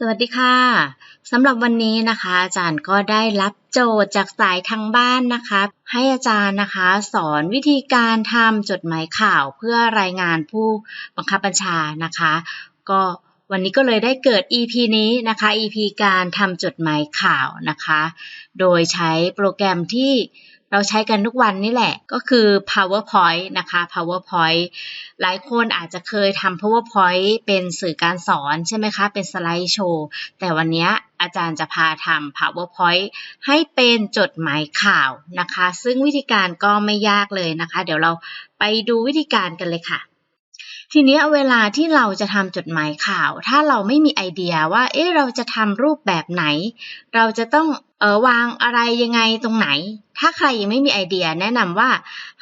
สวัสดีค่ะสำหรับวันนี้นะคะ อาจารย์ก็ได้รับโจทย์จากสายทางบ้านนะคะ ให้อาจารย์นะคะ สอนวิธีการทำจดหมายข่าวเพื่อรายงานผู้บังคับบัญชานะคะ ก็วันนี้ก็เลยได้เกิด EP นี้นะคะ EP การทำจดหมายข่าวนะคะ โดยใช้โปรแกรมที่ เราใช้กันทุกวันนี่แหละก็คือ PowerPoint นะคะ PowerPoint หลายคนอาจจะเคยทำ PowerPoint เป็นสื่อการสอนใช่ไหมคะ เป็นสไลด์โชว์ แต่วันนี้อาจารย์จะพาทำ PowerPoint ให้เป็นจดหมายข่าวนะคะ ซึ่งวิธีการก็ไม่ยากเลยนะคะ เดี๋ยวเราไปดูวิธีการกันเลยค่ะ ทีนี้เวลาที่เราจะทำจดหมายข่าว ถ้าเราไม่มีไอเดียว่า เอ๊ะเราจะทำรูปแบบไหน เราจะต้องเออวางอะไรยังไงตรงไหน ถ้าใครยังไม่มีไอเดียแนะนำว่า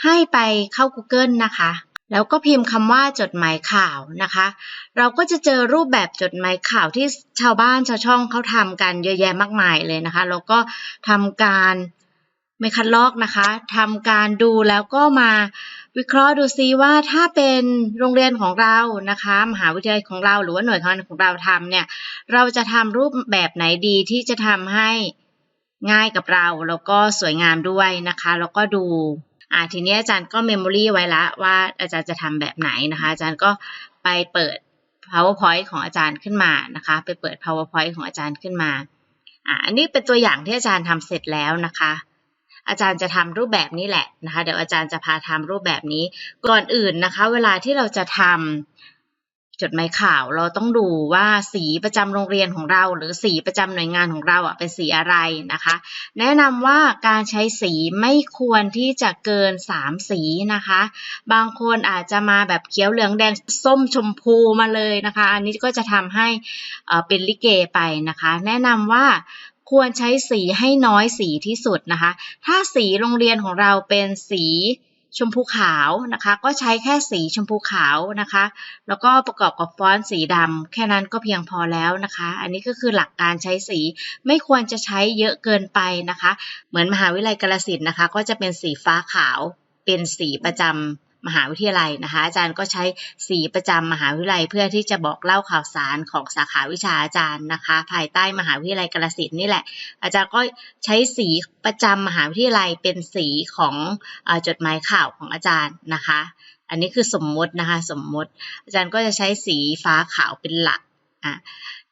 ให้ไปเข้า Google นะคะ แล้วก็พิมพ์คำว่าจดหมายข่าวนะคะ เราก็จะเจอรูปแบบจดหมายข่าวที่ชาวบ้านชาวช่องเขาทำกันเยอะแยะมากมายเลยนะคะ แล้วก็ทำการ ไม่คัดลอกนะคะทำการดูแล้วก็มาวิเคราะห์ดูซิว่าถ้าเป็นโรงเรียนของเรานะคะมหาวิทยาลัยของเรา หรือว่าหน่วยงานของเราทำเนี่ยเราจะทำรูปแบบไหนดีที่จะทำให้ง่ายกับเราแล้วก็สวยงามด้วยนะคะแล้วก็ดูอ่าทีนี้อาจารย์ก็เมมโมรีไว้ละว่าอาจารย์จะทำแบบไหนนะคะอาจารย์ก็ไปเปิด powerpoint ของอาจารย์ขึ้นมานะคะ ไปเปิด powerpoint ของอาจารย์ขึ้นมาอ่าอันนี้เป็นตัวอย่างที่อาจารย์ทำเสร็จแล้วนะคะ อาจารย์จะทำรูปแบบนี้แหละนะคะ เดี๋ยวอาจารย์จะพาทำรูปแบบนี้ ก่อนอื่นนะคะ เวลาที่เราจะทำจดหมายข่าวเราต้องดูว่าสีประจำโรงเรียนของเรา หรือสีประจำหน่วยงานของเราอะเป็นสีอะไรนะคะ แนะนำว่าการใช้สีไม่ควรที่จะเกิน 3 สีนะคะ บางคนอาจจะมาแบบเขียวเหลืองแดงส้มชมพูมาเลยนะคะ อันนี้ก็จะทำให้เป็นลิเกไปนะคะ แนะนำว่า ควรใช้สีให้น้อยสีที่สุดนะคะ ถ้าสีโรงเรียนของเราเป็นสีชมพูขาวนะคะ ก็ใช้แค่สีชมพูขาวนะคะ แล้วก็ประกอบกับฟอนต์สีดำแค่นั้นก็เพียงพอแล้วนะคะ อันนี้ก็คือหลักการใช้สีไม่ควรจะใช้เยอะเกินไปนะคะ เหมือนมหาวิทยาลัยกาลสินนะคะ ก็จะเป็นสีฟ้าขาว เป็นสีประจำมหาวิทยาลัยนะคะ อาจารย์ก็ใช้สีประจำมหาวิทยาลัย เพื่อที่จะบอกเล่าข่าวสารของสาขาวิชาอาจารย์นะคะ ภายใต้มหาวิทยาลัยกาลสินนี่แหละ อาจารย์ก็ใช้สีประจำมหาวิทยาลัยเป็นสีของอจดหมายข่าวของอาจารย์นะคะ อันนี้คือสมมตินะคะสมมติ อาจารย์ก็จะใช้สีฟ้าขาวเป็นหลักอะ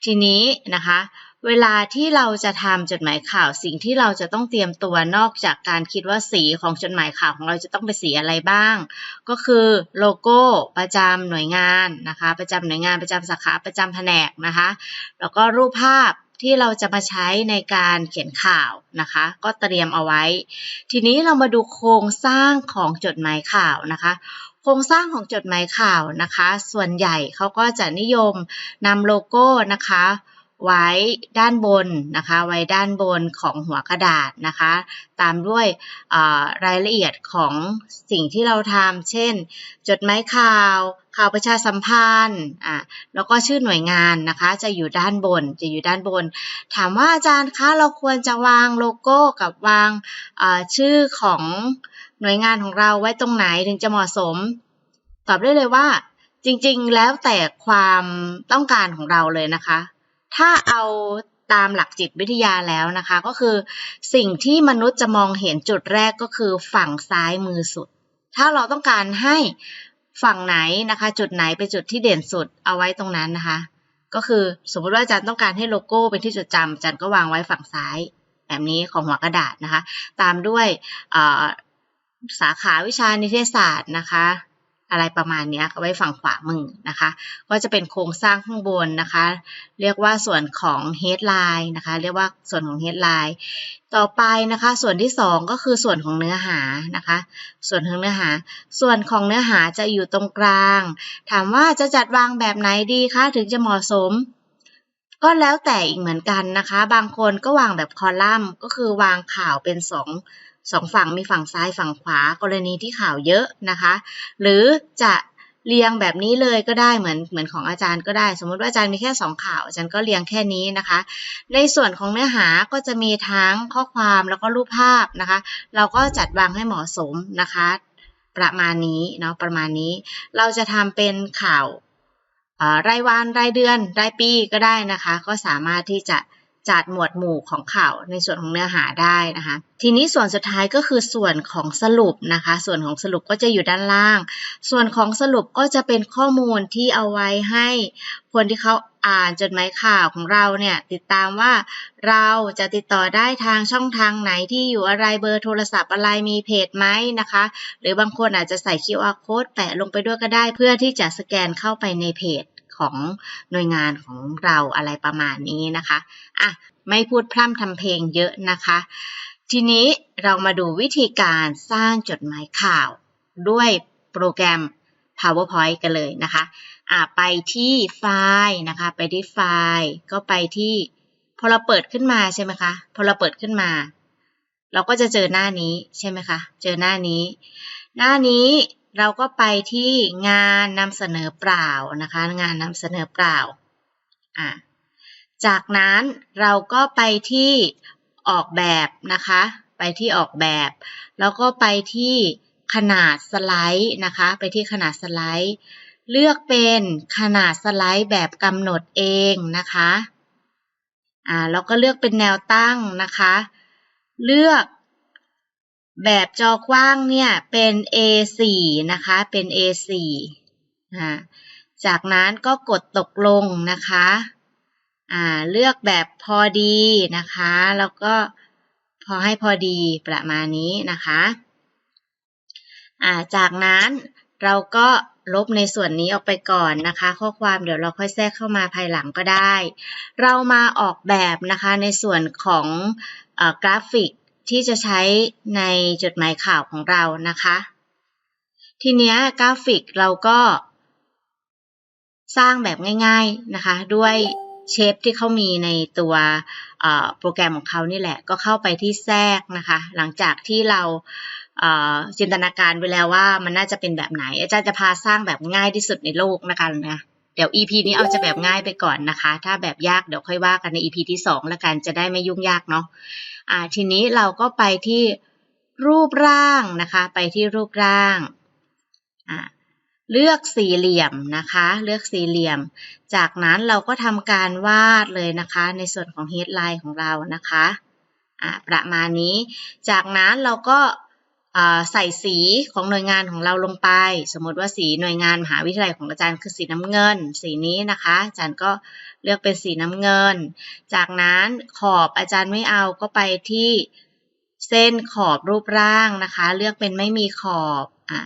ทีนี้นะคะ เวลาที่เราจะทำจดหมายข่าวสิ่งที่เราจะต้องเตรียมตัวนอกจากการคิดว่าสีของจดหมายข่าวของเราจะต้องเป็นสีอะไรบ้าง ก็คือโลโก้ประจำหน่วยงานนะคะ ประจำหน่วยงานประจำสาขาประจำแผนกนะคะ แล้วก็รูปภาพที่เราจะมาใช้ในการเขียนข่าวนะคะ ก็เตรียมเอาไว้ ทีนี้เรามาดูโครงสร้างของจดหมายข่าวนะคะโครงสร้างของจดหมายข่าวนะคะ ส่วนใหญ่เขาก็จะนิยมนำโลโก้นะคะ ไว้ด้านบนนะคะ ไว้ด้านบนของหัวกระดาษนะคะ ตามด้วยรายละเอียดของสิ่งที่เราทำเช่น จดหมายข่าว ข่าวประชาสัมพันธ์อ่าแล้วก็ชื่อหน่วยงานนะคะ จะอยู่ด้านบน จะอยู่ด้านบน ถามว่าอาจารย์คะเราควรจะวางโลโก้กับวางชื่อของหน่วยงานของเราไว้ตรงไหนถึงจะเหมาะสม ตอบได้เลยว่าจริงๆ แล้วแต่ความต้องการของเราเลยนะคะ ถ้าเอาตามหลักจิตวิทยาแล้วนะคะ ก็คือสิ่งที่มนุษย์จะมองเห็นจุดแรกก็คือฝั่งซ้ายมือสุด ถ้าเราต้องการให้ฝั่งไหนนะคะ จุดไหนเป็นจุดที่เด่นสุดเอาไว้ตรงนั้นนะคะ ก็คือสมมติว่าอาจารย์ต้องการให้โลโก้เป็นที่จดจำอาจารย์ก็วางไว้ฝั่งซ้าย แบบนี้ของหัวกระดาษนะคะ ตามด้วยสาขาวิชานิเทศศาสตร์นะคะ อะไรประมาณนี้ไว้ฝั่งขวามือนะคะ ก็จะเป็นโครงสร้างข้างบนนะคะ เรียกว่าส่วนของ headline นะคะ เรียกว่าส่วนของ headline ต่อไปนะคะ ส่วนที่ 2 ก็คือส่วนของเนื้อหานะคะ ส่วนของเนื้อหา ส่วนของเนื้อหาจะอยู่ตรงกลาง ถามว่าจะจัดวางแบบไหนดีคะถึงจะเหมาะสมก็แล้วแต่อีกเหมือนกันนะคะ บางคนก็วางแบบคอลัมน์ ก็คือวางข่าวเป็น2 สองฝั่งมีฝั่งซ้ายฝั่งขวากรณีที่ข่าวเยอะนะคะ หรือจะเรียงแบบนี้เลยก็ได้เหมือนเหมือนของอาจารย์ก็ได้ สมมติว่าอาจารย์มีแค่ 2 ข่าว อาจารย์ก็เรียงแค่นี้นะคะ ในส่วนของเนื้อหาก็จะมีทั้งข้อความแล้วก็รูปภาพนะคะ เราก็จัดวางให้เหมาะสมนะคะ ประมาณนี้เนาะประมาณนี้ เราจะทำเป็นข่าวรายวันรายเดือนรายปีก็ได้นะคะ ก็สามารถที่จะ จัดหมวดหมู่ของข่าวในส่วนของเนื้อหาได้นะคะ ทีนี้ส่วนสุดท้ายก็คือส่วนของสรุปนะคะ ส่วนของสรุปก็จะอยู่ด้านล่าง ส่วนของสรุปก็จะเป็นข้อมูลที่เอาไว้ให้คนที่เขาอ่านจดหมายข่าวของเราเนี่ยติดตามว่าเราจะติดต่อได้ทางช่องทางไหนที่อยู่อะไรเบอร์โทรศัพท์อะไรมีเพจไหมนะคะ หรือบางคนอาจจะใส่ QR code แปะลงไปด้วยก็ได้ เพื่อที่จะสแกนเข้าไปในเพจ ของหน่วยงานของเราอะไรประมาณนี้นะคะอะไม่พูดพร่ำทำเพลงเยอะนะคะ ทีนี้เรามาดูวิธีการสร้างจดหมายข่าวด้วยโปรแกรม PowerPoint กันเลยนะคะอะไปที่ไฟล์นะคะ ไปที่ไฟล์ก็ไปที่พอเราเปิดขึ้นมาใช่ไหมคะ พอเราเปิดขึ้นมา เราก็จะเจอหน้านี้ใช่ไหมคะ เจอหน้านี้ หน้านี้ เราก็ไปที่งานนำเสนอเปล่านะคะ งานนำเสนอเปล่าอะจากนั้นเราก็ไปที่ออกแบบนะคะ ไปที่ออกแบบ แล้วก็ไปที่ขนาดสไลด์นะคะ ไปที่ขนาดสไลด์ เลือกเป็นขนาดสไลด์แบบกำหนดเองนะคะอ่าแล้วก็เลือกเป็นแนวตั้งนะคะ เลือก แบบจอกว้างเนี่ยเป็น A4 นะคะเป็น A4 อ่าจากนั้นก็กดตกลงนะคะอ่าเลือกแบบพอดีนะคะ แล้วก็พอให้พอดีประมาณนี้นะคะอ่าจากนั้นเราก็ลบในส่วนนี้ออกไปก่อนนะคะ ข้อความเดี๋ยวเราค่อยแทรกเข้ามาภายหลังก็ได้ เรามาออกแบบนะคะในส่วนของอกราฟิก ที่จะใช้ในจดหมายข่าวของเรานะคะ ทีนี้กราฟิกเราก็สร้างแบบง่ายๆนะคะ ด้วยเชฟที่เขามีในตัวโปรแกรมของเขานี่แหละ ก็เข้าไปที่แทรกนะคะ หลังจากที่เราจินตนาการไว้แล้วว่ามันน่าจะเป็นแบบไหน อาจารย์จะพาสร้างแบบง่ายที่สุดในโลกนะคะนะ เดี๋ยว EP นี้เอาจะแบบง่ายไปก่อนนะคะ ถ้าแบบยากเดี๋ยวค่อยว่ากันใน EP ที่2แล้วกันจะได้ไม่ยุ่งยากเนาะอ่าทีนี้เราก็ไปที่รูปร่างนะคะ ไปที่รูปร่างอ่าเลือกสี่เหลี่ยมนะคะ เลือกสี่เหลี่ยม จากนั้นเราก็ทำการวาดเลยนะคะ ในส่วนของ headline ของเรานะคะอ่าประมาณนี้ จากนั้นเราก็ ใส่สีของหน่วยงานของเราลงไป สมมติว่าสีหน่วยงานมหาวิทยาลัยของอาจารย์คือสีน้ำเงิน สีนี้นะคะ อาจารย์ก็เลือกเป็นสีน้ำเงิน จากนั้นขอบอาจารย์ไม่เอาก็ไปที่เส้นขอบรูปร่างนะคะ เลือกเป็นไม่มีขอบอะ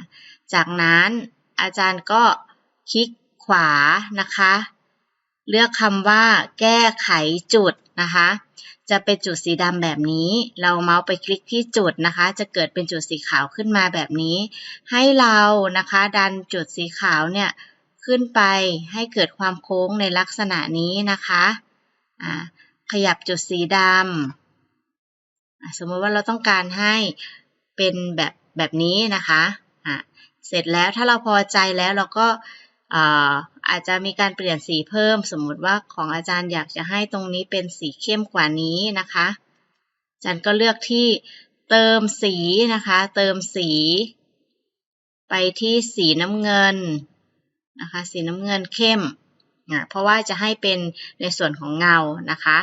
จากนั้นอาจารย์ก็คลิกขวานะคะ เลือกคำว่าแก้ไขจุดนะคะ จะเป็นจุดสีดำแบบนี้ เราเมาส์ไปคลิกที่จุดนะคะ จะเกิดเป็นจุดสีขาวขึ้นมาแบบนี้ ให้เรานะคะดันจุดสีขาวเนี่ยขึ้นไปให้เกิดความโค้งในลักษณะนี้นะคะะขยับจุดสีดำสมมติว่าเราต้องการให้เป็นแบบแบบนี้นะคะะเสร็จแล้วถ้าเราพอใจแล้วเราก็ อาจจะมีการเปลี่ยนสีเพิ่ม สมมติว่าของอาจารย์อยากจะให้ตรงนี้เป็นสีเข้มกว่านี้นะคะ อาจารย์ก็เลือกที่เติมสีนะคะ เติมสี ไปที่สีน้ำเงินนะคะ สีน้ำเงินเข้มนะเพราะว่าจะให้เป็นในส่วนของเงานะคะ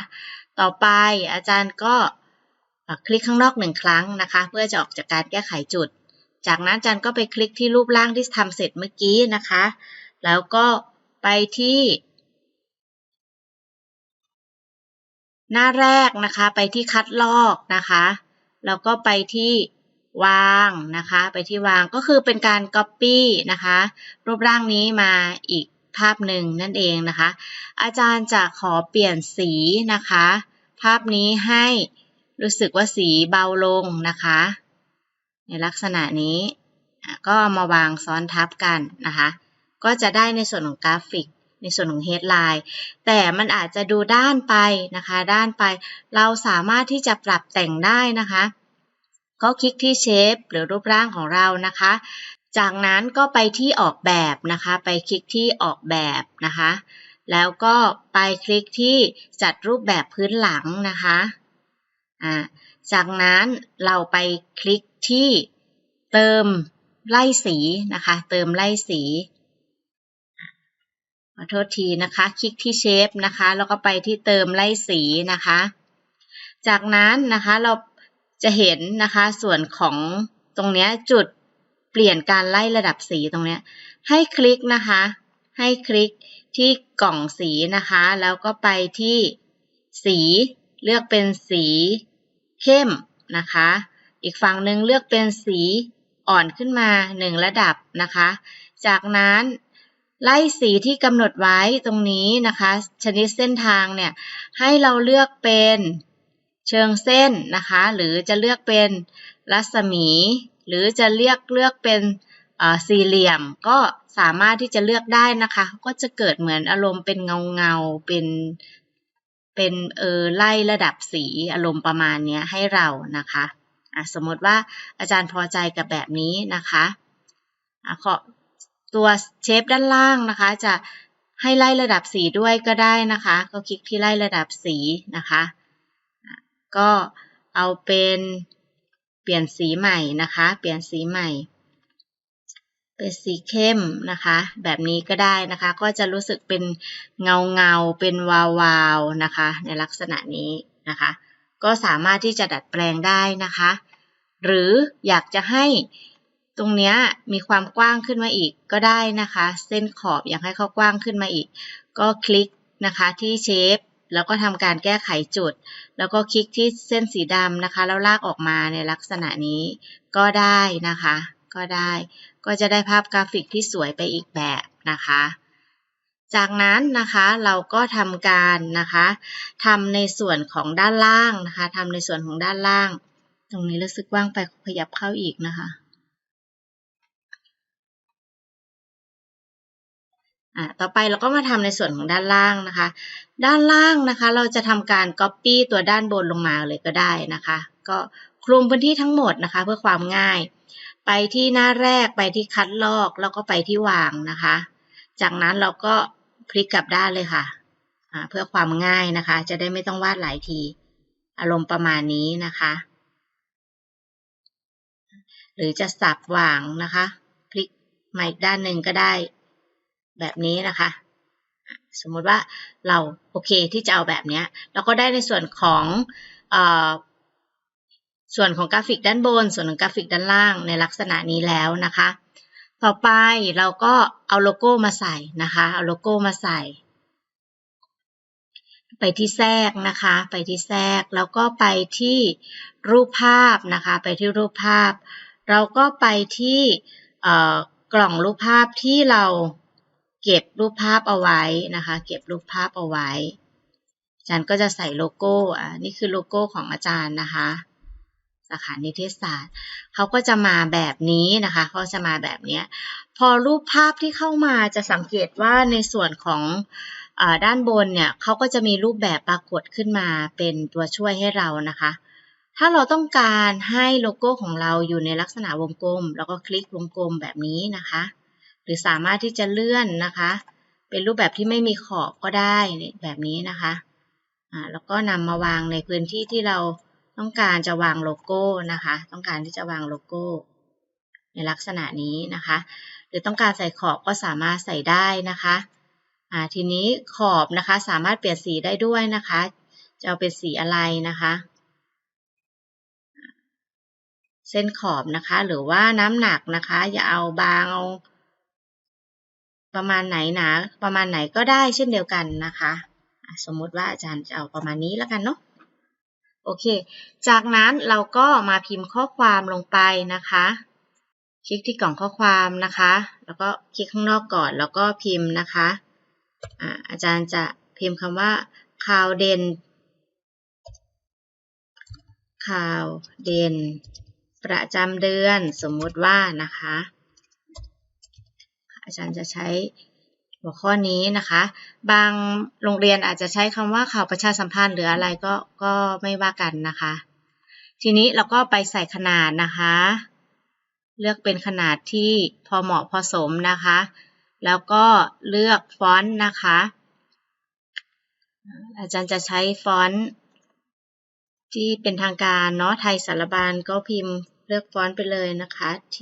ต่อไปอาจารย์ก็คลิกข้างนอกหนึ่งครั้งนะคะ เพื่อจะออกจากการแก้ไขจุด จากนั้นอาจารย์ก็ไปคลิกที่รูปร่างที่ทำเสร็จเมื่อกี้นะคะ แล้วก็ไปที่ หน้าแรกนะคะ ไปที่คัดลอกนะคะ แล้วก็ไปที่วางนะคะ ไปที่วางก็คือเป็นการ Copy นะคะ รูปร่างนี้มาอีกภาพหนึ่งนั่นเองนะคะ อาจารย์จะขอเปลี่ยนสีนะคะ ภาพนี้ให้รู้สึกว่าสีเบาลงนะคะ ในลักษณะนี้ก็มาวางซ้อนทับกันนะคะ ก็จะได้ในส่วนของกราฟิก ในส่วนของ headline แต่มันอาจจะดูด้านไปนะคะ ด้านไป เราสามารถที่จะปรับแต่งได้นะคะ ก็คลิกที่เชฟหรือรูปร่างของเรานะคะ จากนั้นก็ไปที่ออกแบบนะคะ ไปคลิกที่ออกแบบนะคะ แล้วก็ไปคลิกที่จัดรูปแบบพื้นหลังนะคะอ่าจากนั้นเราไปคลิกที่เติมไล่สีนะคะ เติมไล่สี ขอโทษทีนะคะ คลิกที่เชฟนะคะ แล้วก็ไปที่เติมไล่สีนะคะ จากนั้นนะคะเราจะเห็นนะคะส่วนของตรงนี้จุดเปลี่ยนการไล่ระดับสีตรงนี้ให้คลิกนะคะ ให้คลิกที่กล่องสีนะคะ แล้วก็ไปที่สีเลือกเป็นสีเข้มนะคะ อีกฝั่งหนึ่งเลือกเป็นสีอ่อนขึ้นมาหนึ่งระดับนะคะ จากนั้น ไล่สีที่กำหนดไว้ตรงนี้นะคะ ชนิดเส้นทางเนี่ยให้เราเลือกเป็นเชิงเส้นนะคะ หรือจะเลือกเป็นรัศมี หรือจะเลือกเลือกเป็นสี่เหลี่ยม ก็สามารถที่จะเลือกได้นะคะ ก็จะเกิดเหมือนอารมณ์เป็นเงาเงาเป็นเป็นเออไล่ระดับสีอารมณ์ประมาณนี้ให้เรานะคะะสมมติว่าอาจารย์พอใจกับแบบนี้นะคะอะขอ ตัวเชฟด้านล่างนะคะ จะให้ไล่ระดับสีด้วยก็ได้นะคะ ก็คลิกที่ไล่ระดับสีนะคะ ก็เอาเป็นเปลี่ยนสีใหม่นะคะ เปลี่ยนสีใหม่ เป็นสีเข้มนะคะ แบบนี้ก็ได้นะคะ ก็จะรู้สึกเป็นเงาเงาเป็นวาวาวนะคะ ในลักษณะนี้นะคะ ก็สามารถที่จะดัดแปลงได้นะคะ หรืออยากจะให้ ตรงนี้มีความกว้างขึ้นมาอีกก็ได้นะคะ เส้นขอบอยากให้เขากว้างขึ้นมาอีก ก็คลิกนะคะที่เชฟแล้วก็ทำการแก้ไขจุด แล้วก็คลิกที่เส้นสีดำนะคะ แล้วลากออกมาในลักษณะนี้ก็ได้นะคะ ก็ได้ ก็จะได้ภาพกราฟิกที่สวยไปอีกแบบนะคะ จากนั้นนะคะเราก็ทำการนะคะทำในส่วนของด้านล่างนะคะทำในส่วนของด้านล่าง ตรงนี้รู้สึกว่างไปขยับเข้าอีกนะคะ อ่าต่อไปเราก็มาทำในส่วนของด้านล่างนะคะ ด้านล่างนะคะ เราจะทำการ Copy ตัวด้านบนลงมาเลยก็ได้นะคะ ก็คลุมพื้นที่ทั้งหมดนะคะ เพื่อความง่าย ไปที่หน้าแรกไปที่คัดลอกแล้วก็ไปที่วางนะคะ จากนั้นเราก็พลิกกลับด้านเลยค่ะเพื่อความง่ายนะคะ จะได้ไม่ต้องวาดหลายที อารมณ์ประมาณนี้นะคะ หรือจะสับวางนะคะ พลิกมาอีกด้านหนึ่งก็ได้ แบบนี้นะคะ สมมุติว่าเราโอเคที่จะเอาแบบนี้เราก็ได้ในส่วนของอส่วนของกราฟิกด้านบน ส่วนของกราฟิกด้านล่างในลักษณะนี้แล้วนะคะ ต่อไปเราก็เอาโลโก้มาใส่นะคะ เอาโลโก้มาใส่ ไปที่แทรกนะคะ ไปที่แทรกแล้วก็ไปที่รูปภาพนะคะ ไปที่รูปภาพ เราก็ไปที่กล่องรูปภาพที่เรา เก็บรูปภาพเอาไว้นะคะ เก็บรูปภาพเอาไว้ อาจารย์ก็จะใส่โลโก้อ่านี่คือโลโก้ของอาจารย์นะคะสาขานิเทศศาสตร์เขาก็จะมาแบบนี้นะคะเขาจะมาแบบนี้พอรูปภาพที่เข้ามาจะสังเกตว่าในส่วนของอด้านบนเนี่ยเขาก็จะมีรูปแบบปรากฏขึ้นมาเป็นตัวช่วยให้เรานะคะ ถ้าเราต้องการให้โลโก้ของเราอยู่ในลักษณะวงกลม แล้วก็คลิกวงกลมแบบนี้นะคะ หรือสามารถที่จะเลื่อนนะคะ เป็นรูปแบบที่ไม่มีขอบก็ได้แบบนี้นะคะแล้วก็นำมาวางในพื้นที่ที่เราต้องการจะวางโลโก้นะคะ ต้องการที่จะวางโลโก้ ในลักษณะนี้นะคะ หรือต้องการใส่ขอบก็สามารถใส่ได้นะคะอ่าทีนี้ขอบนะคะสามารถเปลี่ยนสีได้ด้วยนะคะ จะเอาเป็นสีอะไรนะคะเส้นขอบนะคะ หรือว่าน้ำหนักนะคะ อย่าเอาบางเอา ประมาณไหนหนาประมาณไหนก็ได้เช่นเดียวกันนะคะ สมมติว่าอาจารย์จะเอาประมาณนี้แล้วกันเนาะโอเค จากนั้นเราก็มาพิมพ์ข้อความลงไปนะคะ คลิกที่กล่องข้อความนะคะ แล้วก็คลิกข้างนอกก่อนแล้วก็พิมพ์นะคะอาอาจารย์จะพิมพ์คำว่าข่าวเด่นข่าวเด่น ประจำเดือนสมมติว่านะคะ อาจารย์จะใช้หัวข้อนี้นะคะ บางโรงเรียนอาจจะใช้คำว่าข่าวประชาสัมพันธ์หรืออะไรก็ก็ไม่ว่ากันนะคะ ทีนี้เราก็ไปใส่ขนาดนะคะ เลือกเป็นขนาดที่พอเหมาะพอสมนะคะ แล้วก็เลือกฟอนต์นะคะ อาจารย์จะใช้ฟอนต์ที่เป็นทางการเนาะไทยสารบาลก็พิมพ์เลือกฟอนต์ไปเลยนะคะ T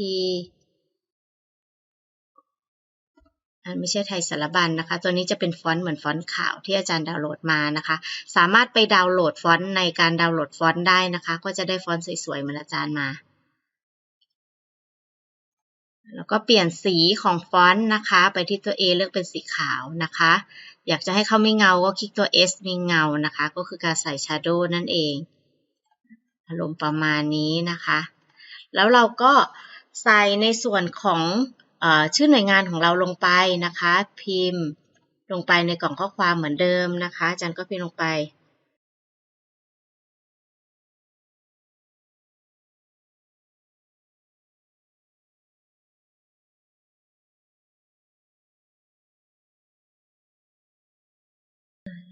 ไม่ใช่ไทยสารบัญนะคะ ตัวนี้จะเป็นฟอนต์เหมือนฟอนต์ขาวที่อาจารย์ดาวน์โหลดมานะคะ สามารถไปดาวน์โหลดฟอนต์ในการดาวน์โหลดฟอนต์ได้นะคะ ก็จะได้ฟอนต์สวยๆเหมือนอาจารย์มา แล้วก็เปลี่ยนสีของฟอนต์นะคะ ไปที่ตัว A เลือกเป็นสีขาวนะคะ อยากจะให้เขาไม่เงาก็คลิกตัว S มีเงานะคะ ก็คือการใส่ Shadow นั่นเอง อารมณ์ประมาณนี้นะคะ แล้วเราก็ใส่ในส่วนของ ชื่อหน่วยงานของเราลงไปนะคะ พิมพ์ลงไปในกล่องข้อความเหมือนเดิมนะคะอาจารย์ก็พิมพ์ลงไป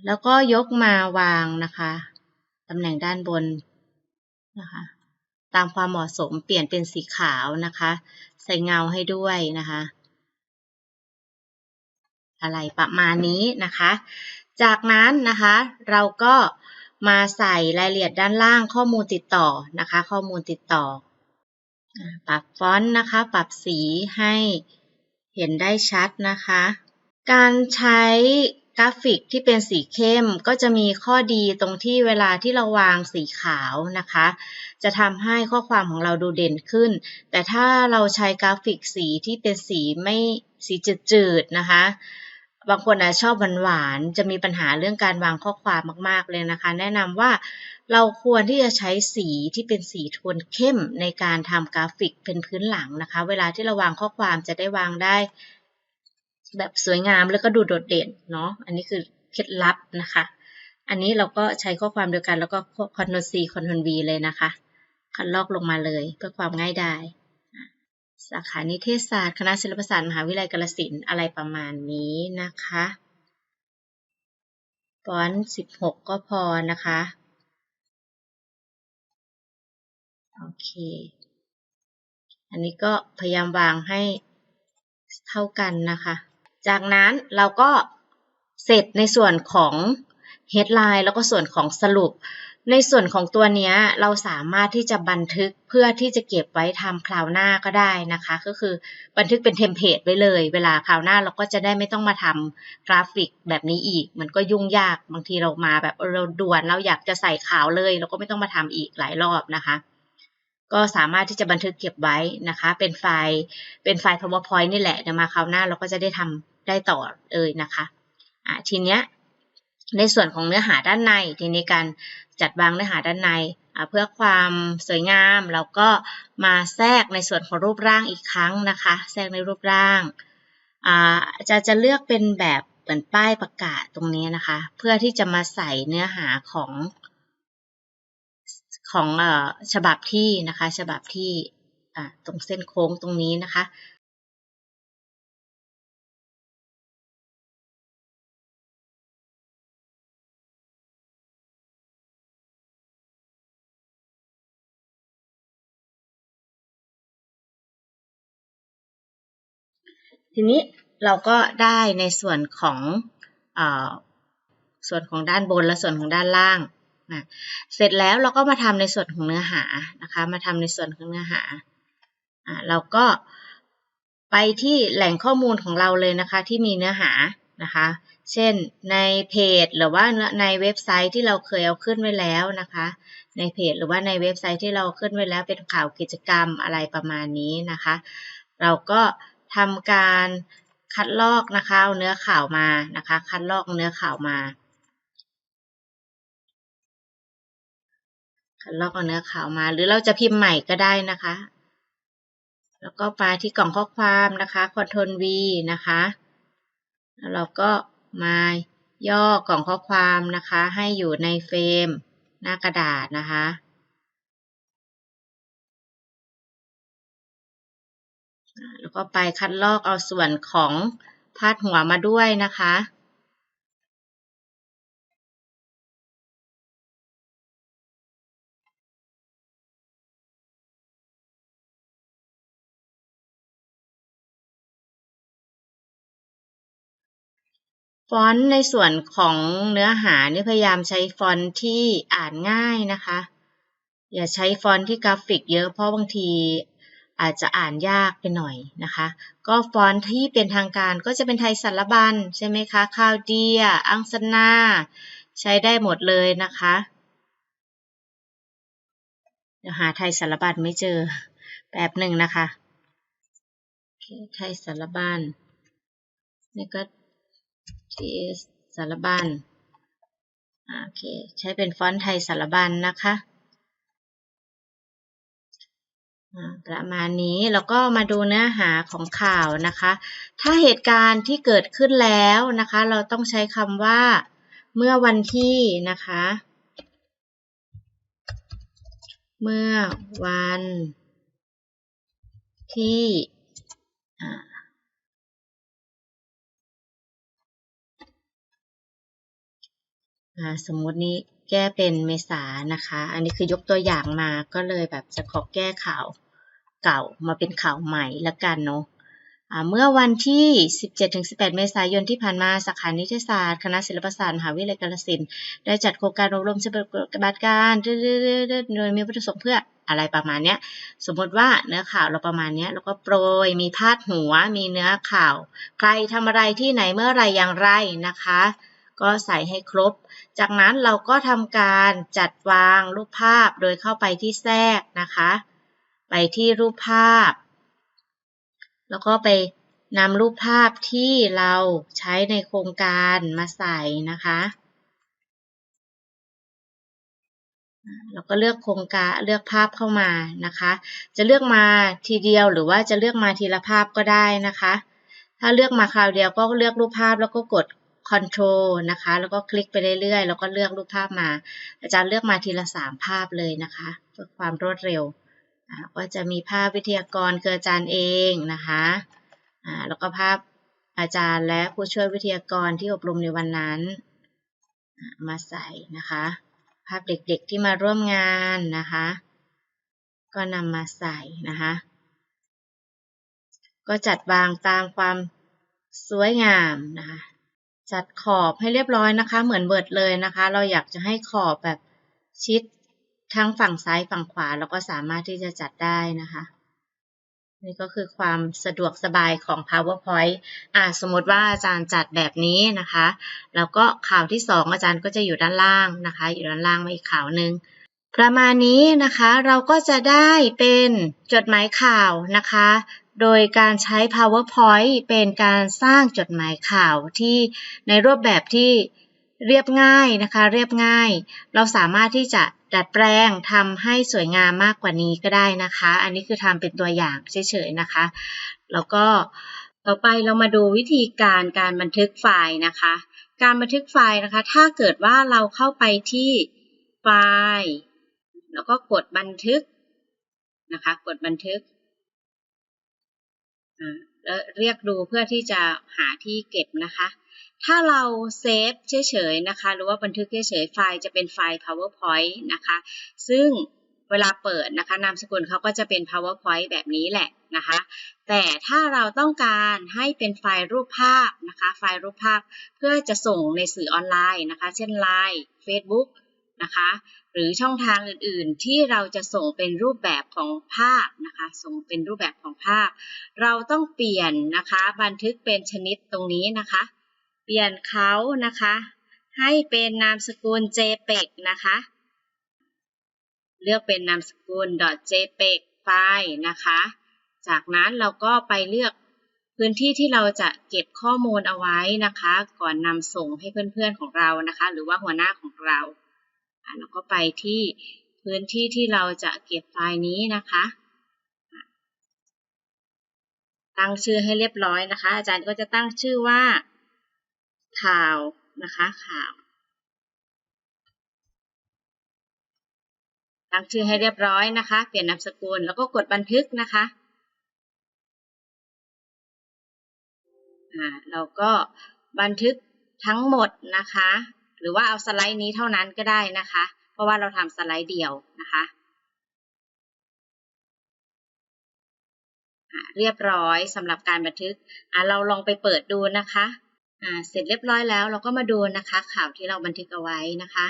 แล้วก็ยกมาวางนะคะตำแหน่งด้านบนนะคะ ตามความเหมาะสมเปลี่ยนเป็นสีขาวนะคะ ใส่เงาให้ด้วยนะคะ อะไรประมาณนี้นะคะ จากนั้นนะคะเราก็มาใส่รายละเอียดด้านล่างข้อมูลติดต่อนะคะ ข้อมูลติดต่อ ปรับฟอนต์นะคะ ปรับสีให้เห็นได้ชัดนะคะ การใช้ กราฟิกที่เป็นสีเข้มก็จะมีข้อดีตรงที่เวลาที่เราวางสีขาวนะคะ จะทำให้ข้อความของเราดูเด่นขึ้น แต่ถ้าเราใช้กราฟิกสีที่เป็นสีไม่สีจืดๆนะคะ บางคนอาจชอบหวานๆจะมีปัญหาเรื่องการวางข้อความมากๆเลยนะคะ แนะนำว่าเราควรที่จะใช้สีที่เป็นสีโทนเข้มในการทำกราฟิกเป็นพื้นหลังนะคะ เวลาที่เราวางข้อความจะได้วางได้ แบบสวยงามแล้วก็ดูโดดเด่นเนาะ อันนี้คือเคล็ดลับนะคะ อันนี้เราก็ใช้ข้อความเดียวกันแล้วก็คอนโทรล C คอนโทรล V เลยนะคะ คัดลอกลงมาเลยเพื่อความง่ายดาย สาขานิเทศศาสตร์ คณะศิลปศาสตร์มหาวิทยาลัยกาฬสินธุ์อะไรประมาณนี้นะคะฟอนต์16ก็พอนะคะ โอเค อันนี้ก็พยายามวางให้เท่ากันนะคะ จากนั้นเราก็เสร็จในส่วนของ headline แล้วก็ส่วนของสรุป ในส่วนของตัวนี้เราสามารถที่จะบันทึกเพื่อที่จะเก็บไว้ทำคราวหน้าก็ได้นะคะ ก็คือบันทึกเป็นเทมเพลตไว้เลย เวลาคราวหน้าเราก็จะได้ไม่ต้องมาทำกราฟิกแบบนี้อีก มันก็ยุ่งยากบางทีเรามาแบบเราด่วนเราอยากจะใส่ขาวเลย เราก็ไม่ต้องมาทำอีกหลายรอบนะคะก็สามารถที่จะบันทึกเก็บไว้นะคะ เป็นไฟล์ เป็นไฟล์ powerpoint นี่แหละ เดี๋ยวมาคราวหน้าเราก็จะได้ทำ ได้ต่อเลยนะคะะทีเนี้ยในส่วนของเนื้อหาด้านในทีนี้การจัดวางเนื้อหาด้านในเพื่อความสวยงามเราก็มาแทรกในส่วนของรูปร่างอีกครั้งนะคะ แทรกในรูปร่างาจะจะเลือกเป็นแบบเหมือนป้ายประกาศตรงนี้นะคะ เพื่อที่จะมาใส่เนื้อหาของของฉบับที่นะคะ ฉบับที่ตรงเส้นโค้งตรงนี้นะคะ ทีนี้เราก็ได้ในส่วนของอส่วนของด้านบนและส่วนของด้านล่างนะเสร็จแล้วเราก็มาทำในส่วนของเนื้อหานะคะ มาทำในส่วนของเนื้อหาเราก็ไปที่แหล่งข้อมูลของเราเลยนะคะ ที่มีเนื้อหานะคะ เช่นในเพจหรือว่าในเว็บไซต์ที่เราเคยเอาขึ้นไว้แล้วนะคะ ในเพจหรือว่าในเว็บไซต์ที่เราขึ้นไว้แล้วเป็นข่าวกิจกรรมอะไรประมาณนี้นะคะ เราก็ ทำการคัดลอกนะคะเอาเนื้อข่าวมานะคะ คัดลอกเนื้อข่าวมาคัดลอกเอาเนื้อข่าวมา หรือเราจะพิมพ์ใหม่ก็ได้นะคะ แล้วก็ไปที่กล่องข้อความนะคะ Ctrl V นะคะ แล้วเราก็มาย่อกล่องข้อความนะคะ ให้อยู่ในเฟรมหน้ากระดาษนะคะ แล้วก็ไปคัดลอกเอาส่วนของพาดหัวมาด้วยนะคะ ฟอนต์ในส่วนของเนื้อหานี่พยายามใช้ฟอนต์ที่อ่านง่ายนะคะ อย่าใช้ฟอนต์ที่กราฟิกเยอะเพราะบางที อาจจะอ่านยากไปหน่อยนะคะ ก็ฟอนต์ที่เป็นทางการก็จะเป็นไทยสารบัญใช่ไหมคะคาวเดีย อังสนา ใช้ได้หมดเลยนะคะเดี๋ยวหาไทยสารบัญไม่เจอแบบหนึ่งนะคะไทยสารบัญนี่ก็ TS สารบัญโอเค ใช้เป็นฟอนต์ไทยสารบัญนนะคะ ประมาณนี้แล้วก็มาดูเนื้อหาของข่าวนะคะ ถ้าเหตุการณ์ที่เกิดขึ้นแล้วนะคะ เราต้องใช้คำว่า เมื่อวันที่นะคะ เมื่อวันที่สมมตินี้ แก้เป็นเมษานะคะ อันนี้คือยกตัวอย่างมาก็เลยแบบจะขอแก้ข่าวเก่ามาเป็นข่าวใหม่ละกันเนาะเมื่อวันที่ 17-18 เมษายนที่ผ่านมาสาขานิเทศศาสตร์ คณะศิลปศาสตร์มหาวิทยาลัยกาฬสินธุ์ได้จัดโครงการอบรมเชิงปฏิบัติการโดยมีวัตถุประสงค์เพื่ออะไรประมาณนี้สมมติว่าเนื้อข่าวเราประมาณนี้แล้วก็โปรยมีพาดหัว มีเนื้อข่าว ใครทำอะไรที่ไหนเมื่อไรอย่างไรนะคะ ก็ใส่ให้ครบ จากนั้นเราก็ทำการจัดวางรูปภาพโดยเข้าไปที่แทรกนะคะ ไปที่รูปภาพ แล้วก็ไปนำรูปภาพที่เราใช้ในโครงการมาใส่นะคะเราก็เลือกโครงการเลือกภาพเข้ามานะคะ จะเลือกมาทีเดียวหรือว่าจะเลือกมาทีละภาพก็ได้นะคะ ถ้าเลือกมาคราวเดียวก็เลือกรูปภาพแล้วก็กด Ctrl นะคะ แล้วก็คลิกไปเรื่อยๆ แล้วก็เลือกรูปภาพมา อาจารย์เลือกมาทีละสามภาพเลยนะคะ เพื่อความรวดเร็วก็จะมีภาพวิทยากรคืออาจารย์เองนะคะแล้วก็ภาพอาจารย์และผู้ช่วยวิทยากรที่อบรมในวันนั้น มาใส่นะคะ ภาพเด็กๆที่มาร่วมงานนะคะ ก็นำมาใส่นะคะ ก็จัดวางตามความสวยงามนะคะ จัดขอบให้เรียบร้อยนะคะ เหมือนเบิร์ดเลยนะคะ เราอยากจะให้ขอบแบบชิดทั้งฝั่งซ้ายฝั่งขวาเราก็สามารถที่จะจัดได้นะคะ นี่ก็คือความสะดวกสบายของ PowerPoint อ่าสมมติว่าอาจารย์จัดแบบนี้นะคะ แล้วก็ข่าวที่2อาจารย์ก็จะอยู่ด้านล่างนะคะ อยู่ด้านล่างมาอีกข่าวหนึ่งประมาณนี้นะคะเราก็จะได้เป็นจดหมายข่าวนะคะ โดยการใช้ PowerPoint เป็นการสร้างจดหมายข่าวที่ในรูปแบบที่เรียบง่ายนะคะ เรียบง่าย เราสามารถที่จะดัดแปลงทำให้สวยงามมากกว่านี้ก็ได้นะคะ อันนี้คือทำเป็นตัวอย่างเฉยๆนะคะ แล้วก็ต่อไปเรามาดูวิธีการการบันทึกไฟล์นะคะ การบันทึกไฟล์นะคะ ถ้าเกิดว่าเราเข้าไปที่ไฟล์ แล้วก็กดบันทึกนะคะ กดบันทึก เรียกดูเพื่อที่จะหาที่เก็บนะคะ ถ้าเราเซฟเฉยๆนะคะ หรือว่าบันทึกเฉยๆไฟล์จะเป็นไฟล์ powerpoint นะคะ ซึ่งเวลาเปิดนะคะ นามสกุลเขาก็จะเป็น powerpoint แบบนี้แหละนะคะ แต่ถ้าเราต้องการให้เป็นไฟล์รูปภาพนะคะ ไฟล์รูปภาพเพื่อจะส่งในสื่อออนไลน์นะคะ เช่น Line Facebook นะคะ หรือช่องทางอื่นๆ ที่เราจะส่งเป็นรูปแบบของภาพนะคะ ส่งเป็นรูปแบบของภาพ เราต้องเปลี่ยนนะคะ บันทึกเป็นชนิดตรงนี้นะคะ เปลี่ยนเขานะคะ ให้เป็นนามสกุล jpeg นะคะ เลือกเป็นนามสกุล .jpeg ไฟล์นะคะ จากนั้นเราก็ไปเลือกพื้นที่ที่เราจะเก็บข้อมูลเอาไว้นะคะ ก่อนนำส่งให้เพื่อนๆของเรานะคะ หรือว่าหัวหน้าของเรา แล้วก็ไปที่พื้นที่ที่เราจะเก็บไฟล์นี้นะคะ ตั้งชื่อให้เรียบร้อยนะคะ อาจารย์ก็จะตั้งชื่อว่า ข่าวนะคะข่าว ตั้งชื่อให้เรียบร้อยนะคะ เปลี่ยนนามสกุลแล้วก็กดบันทึกนะคะอ่าเราก็บันทึกทั้งหมดนะคะ หรือว่าเอาสไลด์นี้เท่านั้นก็ได้นะคะ เพราะว่าเราทำสไลด์เดียวนะคะเรียบร้อยสำหรับการบันทึกเราลองไปเปิดดูนะคะเสร็จเรียบร้อยแล้วเราก็มาดูนะคะ ข่าวที่เราบันทึกเอาไว้นะคะ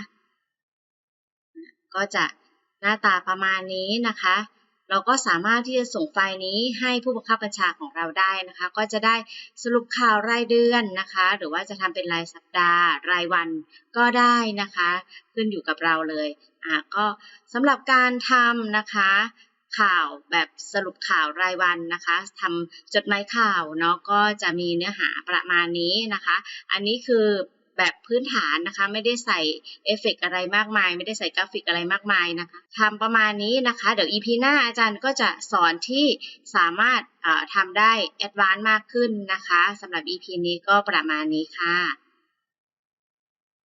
ก็จะหน้าตาประมาณนี้นะคะ เราก็สามารถที่จะส่งไฟล์นี้ให้ผู้บังคับบัญชาของเราได้นะคะ ก็จะได้สรุปข่าวรายเดือนนะคะ หรือว่าจะทำเป็นรายสัปดาห์ รายวันก็ได้นะคะ ขึ้นอยู่กับเราเลยอ่าก็สำหรับการทำนะคะข่าวแบบสรุปข่าวรายวันนะคะทำจดหมายข่าวเนาะก็จะมีเนื้อหาประมาณนี้นะคะ อันนี้คือ แบบพื้นฐานนะคะ ไม่ได้ใส่เอฟเฟกต์อะไรมากมาย ไม่ได้ใส่กราฟิกอะไรมากมายนะคะทำประมาณนี้นะคะ เดี๋ยวอีพีหน้าอาจารย์ก็จะสอนที่สามารถทำได้แอดวานซ์มากขึ้นนะคะสำหรับอีพีนี้ก็ประมาณนี้ค่ะ